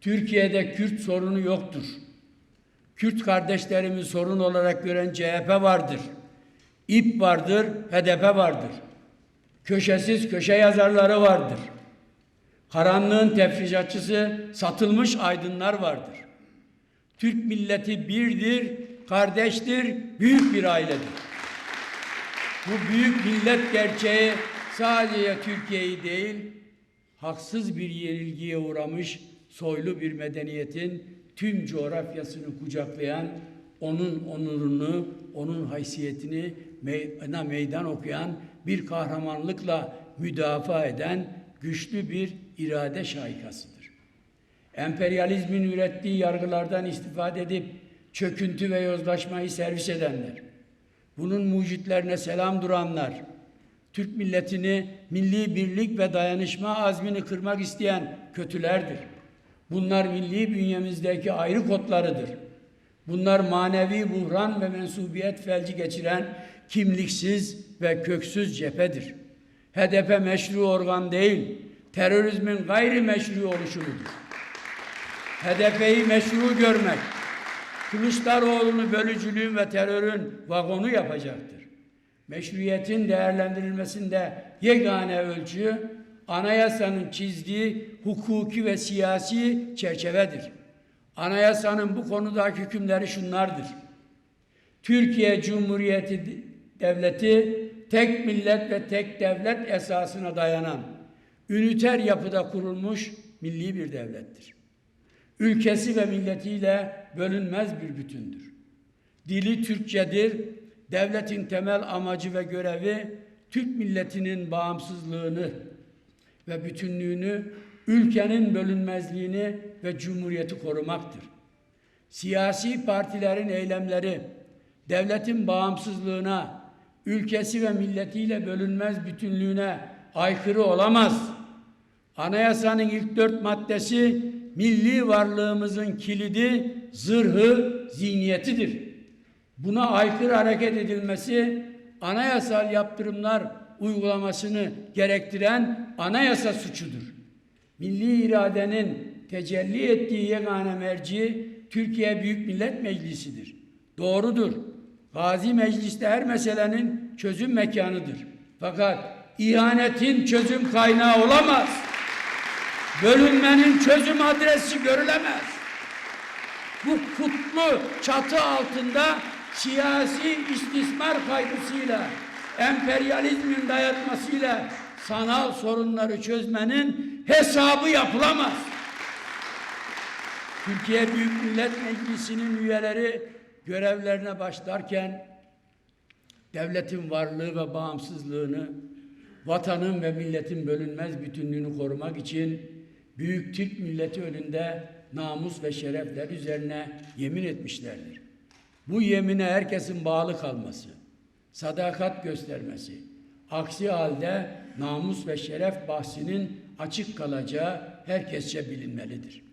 Türkiye'de Kürt sorunu yoktur. Kürt kardeşlerimi sorun olarak gören CHP vardır. İP vardır, HDP vardır. Köşesiz köşe yazarları vardır. Karanlığın tefrişatçısı satılmış aydınlar vardır. Türk milleti birdir, kardeştir, büyük bir ailedir. Bu büyük millet gerçeği sadece Türkiye'yi değil, haksız bir yenilgiye uğramış soylu bir medeniyetin tüm coğrafyasını kucaklayan, onun onurunu, onun haysiyetini meydana meydan okuyan bir kahramanlıkla müdafaa eden güçlü bir irade şaikasıdır. Emperyalizmin ürettiği yargılardan istifade edip çöküntü ve yozlaşmayı servis edenler, bunun mucitlerine selam duranlar, Türk milletini milli birlik ve dayanışma azmini kırmak isteyen kötülerdir. Bunlar milli bünyemizdeki ayrı kodlarıdır. Bunlar manevi buhran ve mensubiyet felci geçiren kimliksiz ve köksüz cephedir. HDP meşru organ değil, terörizmin gayri meşru oluşunudur. HDP'yi meşru görmek, Kılıçdaroğlu'nu bölücülüğün ve terörün vagonu yapacaktır. Meşruiyetin değerlendirilmesinde yegane ölçü anayasanın çizdiği hukuki ve siyasi çerçevedir. Anayasanın bu konudaki hükümleri şunlardır. Türkiye Cumhuriyeti Devleti tek millet ve tek devlet esasına dayanan üniter yapıda kurulmuş milli bir devlettir. Ülkesi ve milletiyle bölünmez bir bütündür. Dili Türkçedir. Devletin temel amacı ve görevi Türk milletinin bağımsızlığını ve bütünlüğünü, ülkenin bölünmezliğini ve cumhuriyeti korumaktır. Siyasi partilerin eylemleri devletin bağımsızlığına, ülkesi ve milletiyle bölünmez bütünlüğüne aykırı olamaz. Anayasanın ilk dört maddesi milli varlığımızın kilidi, zırhı, zihniyetidir. Buna aykırı hareket edilmesi anayasal yaptırımlar uygulamasını gerektiren anayasa suçudur. Milli iradenin tecelli ettiği yegane merci Türkiye Büyük Millet Meclisi'dir. Doğrudur. Gazi Meclis'te her meselenin çözüm mekanıdır. Fakat ihanetin çözüm kaynağı olamaz. Bölünmenin çözüm adresi görülemez. Bu kutlu çatı altında siyasi istismar kaygısıyla, emperyalizmin dayatmasıyla sanal sorunları çözmenin hesabı yapılamaz. Türkiye Büyük Millet Meclisi'nin üyeleri görevlerine başlarken devletin varlığı ve bağımsızlığını, vatanın ve milletin bölünmez bütünlüğünü korumak için büyük Türk milleti önünde namus ve şerefler üzerine yemin etmişlerdir. Bu yemine herkesin bağlı kalması, sadakat göstermesi, aksi halde namus ve şeref bahsinin açık kalacağı herkesçe bilinmelidir.